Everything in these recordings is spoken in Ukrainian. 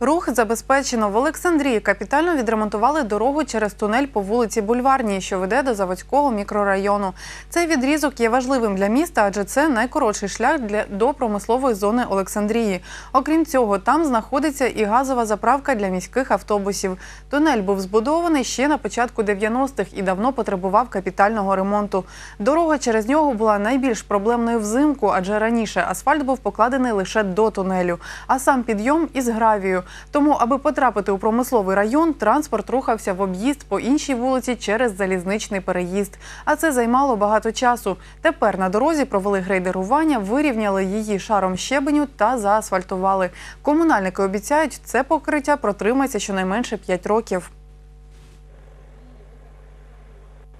Рух забезпечено в Олександрії. Капітально відремонтували дорогу через тунель по вулиці Бульварній, що веде до заводського мікрорайону. Цей відрізок є важливим для міста, адже це найкоротший шлях для до промислової зони Олександрії. Окрім цього, там знаходиться і газова заправка для міських автобусів. Тунель був збудований ще на початку 90-х і давно потребував капітального ремонту. Дорога через нього була найбільш проблемною взимку, адже раніше асфальт був покладений лише до тунелю, а сам підйом із гравію. Тому, аби потрапити у промисловий район, транспорт рухався в об'їзд по іншій вулиці через залізничний переїзд. А це займало багато часу. Тепер на дорозі провели грейдерування, вирівняли її шаром щебеню та заасфальтували. Комунальники обіцяють, це покриття протримається щонайменше 5 років.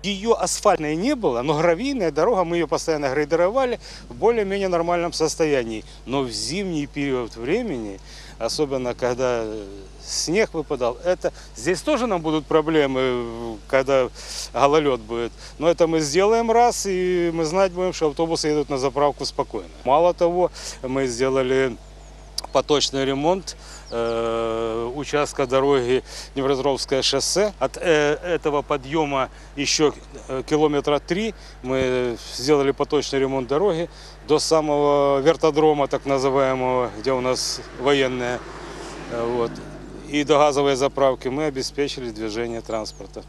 Ее асфальтной не было, но гравийная дорога, мы ее постоянно грейдеровали в более-менее нормальном состоянии. Но в зимний период времени, особенно когда снег выпадал, это здесь тоже нам будут проблемы, когда гололед будет. Но это мы сделаем раз, и мы знать будем, что автобусы едут на заправку спокойно. Мало того, мы сделали поточный ремонт э, участка дороги Невразровское шоссе. От э, этого подъема еще э, километра три мы сделали поточный ремонт дороги до самого вертодрома, так называемого, где у нас военная. Э, вот. И до газовой заправки мы обеспечили движение транспорта.